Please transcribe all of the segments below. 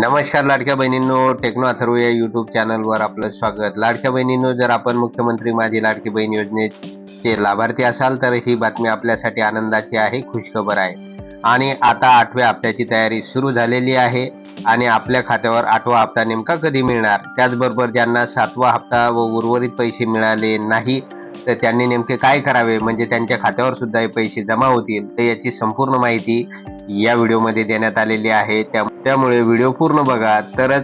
नमस्कार लाडक्या बहिणींनो टेक्नो अथर्व या युट्यूब चॅनलवर आपलं स्वागत. लाडक्या बहिणींनो जर आपण मुख्यमंत्री माझी लाडकी बहीण योजनेचे लाभार्थी असाल तर ही बातमी आपल्यासाठी आनंदाची आहे खुशखबर आहे. आणि आता आठव्या हप्त्याची तयारी सुरू झालेली आहे आणि आपल्या खात्यावर आठवा हप्ता नेमका कधी मिळणार? त्याचबरोबर ज्यांना सातवा हप्ता व उर्वरित पैसे मिळाले नाही तर त्यांनी नेमके काय करावे? म्हणजे त्यांच्या खात्यावर सुद्धा हे पैसे जमा होतील. तर याची संपूर्ण माहिती या व्हिडिओमध्ये देण्यात आलेली आहे. त्या त्यामुळे व्हिडिओ पूर्ण बघा तरच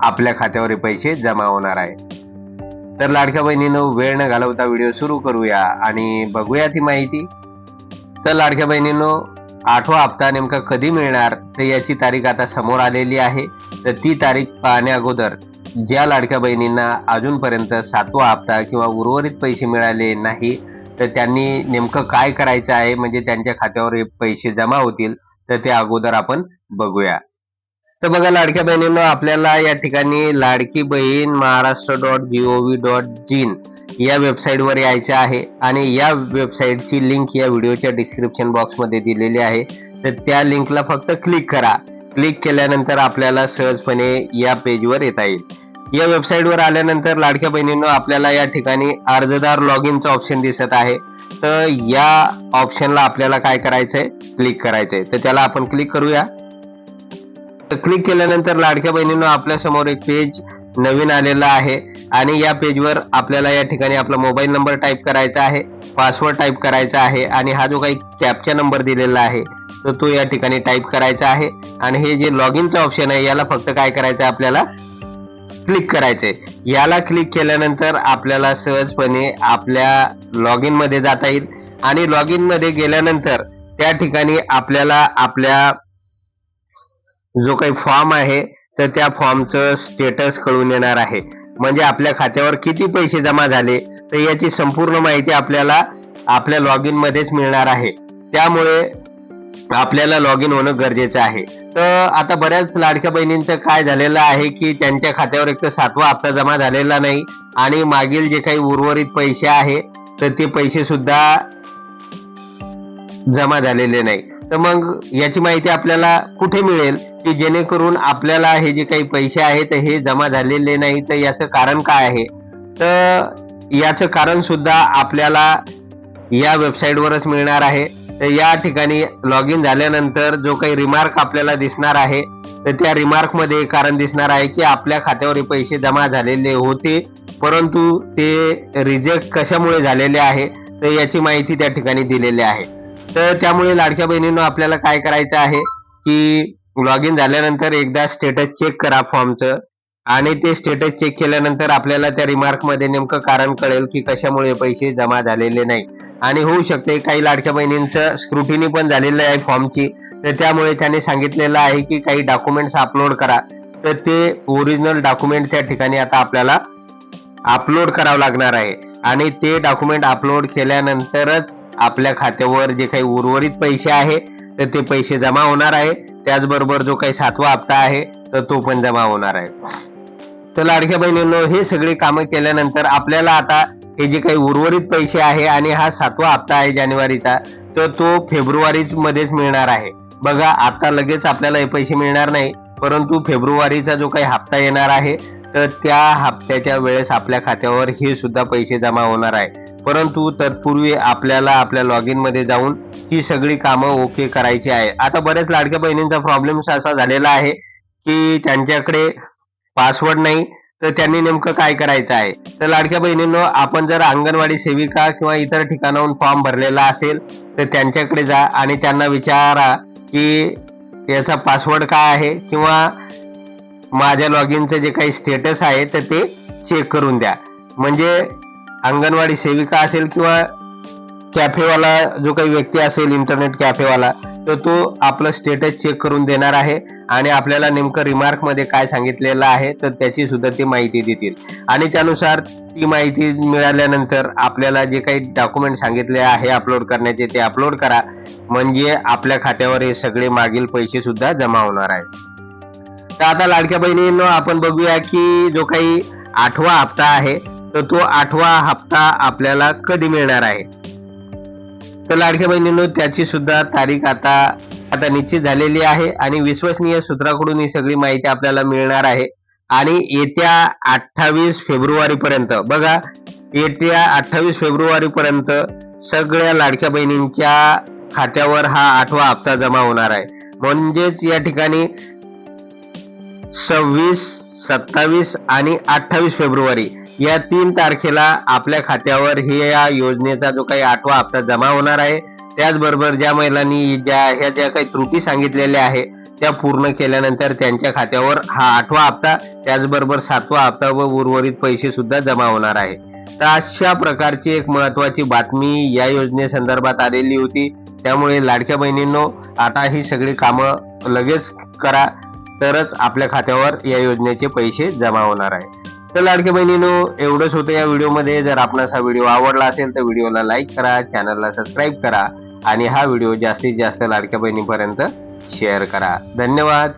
आपल्या खात्यावर हे पैसे जमा होणार आहे. तर लाडक्या बहिणीनं वेळ न घालवता व्हिडिओ सुरू करूया आणि बघूया ती माहिती. तर लाडक्या बहिणीनं आठवा हप्ता नेमका कधी मिळणार? तर याची तारीख आता समोर आलेली आहे. तर ती तारीख पाहण्या अगोदर ज्या लाडक्या बहिणींना अजूनपर्यंत सातवा हप्ता किंवा उर्वरित पैसे मिळाले नाही तर त्यांनी नेमकं काय करायचं आहे? म्हणजे त्यांच्या खात्यावर हे पैसे जमा होतील तर ते अगोदर आपण बघूया. तर बघा लाडक्या बहिणींनो आपल्याला या ठिकाणी Ladki Bahin Maharashtra dot G O V dot gene या वेबसाईटवर यायचं आहे आणि या वेबसाईटची लिंक या व्हिडिओच्या डिस्क्रिप्शन बॉक्समध्ये दिलेली आहे. तर त्या लिंकला फक्त क्लिक करा. क्लिक केल्यानंतर आपल्याला सहजपणे या पेजवर येता येईल. या वेबसाईटवर आल्यानंतर लाडक्या बहिणींनो आपल्याला या ठिकाणी अर्जदार लॉग इनचं ऑप्शन दिसत आहे. तर या ऑप्शनला आपल्याला काय करायचंय? क्लिक करायचंय. तर त्याला आपण क्लिक करूया. तर क्लिक केल्यानंतर लाडक्या बहिणींनो आपल्यासमोर एक पेज नवीन आलेला आहे. आणि या पेजवर आपल्याला या ठिकाणी आपला मोबाईल नंबर टाईप करायचा आहे पासवर्ड टाईप करायचा आहे आणि हा जो काही कॅपचा नंबर दिलेला आहे तर तो या ठिकाणी टाईप करायचा आहे. आणि हे जे लॉग इनचं ऑप्शन आहे याला फक्त काय करायचं आहे आपल्याला? क्लिक करायचे याला क्लिक केल्यानंतर आपल्याला सहजपणे आपल्या लॉग इनमध्ये जाता येईल. आणि लॉग इनमध्ये गेल्यानंतर त्या ठिकाणी आपल्याला आपल्या जो काही फॉर्म आहे तर त्या फॉर्मचं स्टेटस कळून येणार आहे. म्हणजे आपल्या खात्यावर किती पैसे जमा झाले तर याची संपूर्ण माहिती आपल्याला आपल्या लॉग इन मध्येच मिळणार आहे. त्यामुळे आपल्याला लॉग इन होणं गरजेचं आहे. तर आता बऱ्याच लाडक्या बहिणींचं काय झालेलं आहे की त्यांच्या खात्यावर एक तर सातवा हप्ता जमा झालेला नाही आणि मागील जे काही उर्वरित पैसे आहे तर ते पैसे सुद्धा जमा झालेले नाही. तर मग याची माहिती आपल्याला कुठे मिळेल? की जेणेकरून आपल्याला हे जे काही पैसे आहेत हे जमा झालेले नाही तर याचं कारण काय आहे? तर याचं कारण सुद्धा आपल्याला या वेबसाईटवरच मिळणार आहे. तर या ठिकाणी लॉग इन झाल्यानंतर जो काही रिमार्क आपल्याला दिसणार आहे तर त्या रिमार्कमध्ये कारण दिसणार आहे की आपल्या खात्यावर पैसे जमा झालेले होते परंतु ते रिजेक्ट कशामुळे झालेले आहे तर याची माहिती त्या ठिकाणी दिलेली आहे. तर त्यामुळे लाडक्या बहिणींना आपल्याला काय करायचं आहे की लॉग इन झाल्यानंतर एकदा स्टेटस चेक करा फॉर्मचं आणि ते स्टेटस चेक केल्यानंतर आपल्याला त्या रिमार्कमध्ये नेमकं कारण कळेल की कशामुळे पैसे जमा झालेले नाही. आणि होऊ शकते काही लाडक्या बहिणींचं स्क्रुटिनी पण झालेलं आहे फॉर्मची तर त्यामुळे त्याने सांगितलेलं आहे की काही डॉक्युमेंट्स अपलोड करा. तर ते ओरिजिनल डॉक्युमेंट त्या ठिकाणी आता आपल्याला अपलोड करावं लागणार आहे. आणि ते डॉक्युमेंट अपलोड केल्यानंतरच आपल्या खात्यावर जे काही उर्वरित पैसे आहे तर ते पैसे जमा होणार आहे. त्याचबरोबर जो काही सातवा हप्ता आहे तर तो पण जमा होणार आहे. तर लाडक्या बहिणींनो हे सगळी कामं केल्यानंतर आपल्याला आता हे जे काही उर्वरित पैसे आहे आणि हा सातवा हप्ता आहे जानेवारीचा तर तो फेब्रुवारीच मध्येच मिळणार आहे. बघा आता लगेच आपल्याला हे पैसे मिळणार नाही परंतु फेब्रुवारीचा जो काही हप्ता येणार आहे तर त्या हप्त्याच्या वेळेस आपल्या खात्यावर हे सुद्धा पैसे जमा होणार आहे. परंतु तत्पूर्वी आपल्याला आपल्या लॉग इनमध्ये जाऊन ही सगळी कामं ओके करायची आहे. आता बऱ्याच लाडक्या बहिणींचा प्रॉब्लेम असा झालेला आहे की त्यांच्याकडे पासवर्ड नाही तर त्यांनी नेमकं काय करायचं आहे? तर लाडक्या बहिणींनो आपण जर अंगणवाडी सेविका किंवा इतर ठिकाणाहून फॉर्म भरलेला असेल तर त्यांच्याकडे जा आणि त्यांना विचारा की याचा पासवर्ड काय आहे किंवा माझ्या लॉग इनचं जे काही स्टेटस आहे तर ते चेक करून द्या. म्हणजे अंगणवाडी सेविका असेल किंवा कॅफेवाला जो काही व्यक्ती असेल इंटरनेट कॅफेवाला तर तो आपलं स्टेटस चेक करून देणार आहे आणि आपल्याला नेमकं रिमार्कमध्ये काय सांगितलेलं आहे तर त्याची सुद्धा ते माहिती देतील. आणि त्यानुसार ती माहिती मिळाल्यानंतर आपल्याला जे काही डॉक्युमेंट सांगितले आहे अपलोड करण्याचे ते अपलोड करा. म्हणजे आपल्या खात्यावर हे सगळे मागील पैसे सुद्धा जमा होणार आहे तर आता लाडक्या बहिणींनो आपण बघूया की जो काही आठवा हप्ता आहे तर तो आठवा हप्ता आपल्याला कधी मिळणार आहे? तर लाडक्या बहिणींनो त्याची सुद्धा तारीख आता आता निश्चित झालेली आहे आणि विश्वसनीय सूत्राकडून ही सगळी माहिती आपल्याला मिळणार आहे. आणि येत्या अठ्ठावीस फेब्रुवारी पर्यंत बघा येत्या अठ्ठावीस फेब्रुवारी पर्यंत सगळ्या लाडक्या बहिणींच्या खात्यावर हा आठवा हप्ता जमा होणार आहे. म्हणजेच या ठिकाणी सव्वीस सत्तावीस आणि अठ्ठावीस फेब्रुवारी या तीन तारखेला आपल्या खात्यावर हे या योजनेचा जो काही आठवा हप्ता जमा होणार आहे त्याचबरोबर ज्या महिलांनी ज्या ह्या ज्या काही त्रुटी सांगितलेल्या आहे त्या पूर्ण केल्यानंतर त्यांच्या खात्यावर हा आठवा हप्ता त्याचबरोबर सातवा हप्ता व उर्वरित पैसे सुद्धा जमा होणार आहे. तर अशा प्रकारची एक महत्वाची बातमी या योजनेसंदर्भात आलेली होती. त्यामुळे लाडक्या बहिणींनो आता ही सगळी कामं लगेच करा. तरच आपल्या खात्यावर या योजनेचे पैसे जमा होणार आहे. तर लाडक्या बहिणीनो एवढंच होतं या व्हिडिओमध्ये. जर आपणास हा व्हिडिओ आवडला असेल तर व्हिडिओला लाईक करा चॅनलला सबस्क्राईब करा आणि हा व्हिडिओ जास्तीत जास्त लाडक्या बहिणीपर्यंत शेअर करा. धन्यवाद.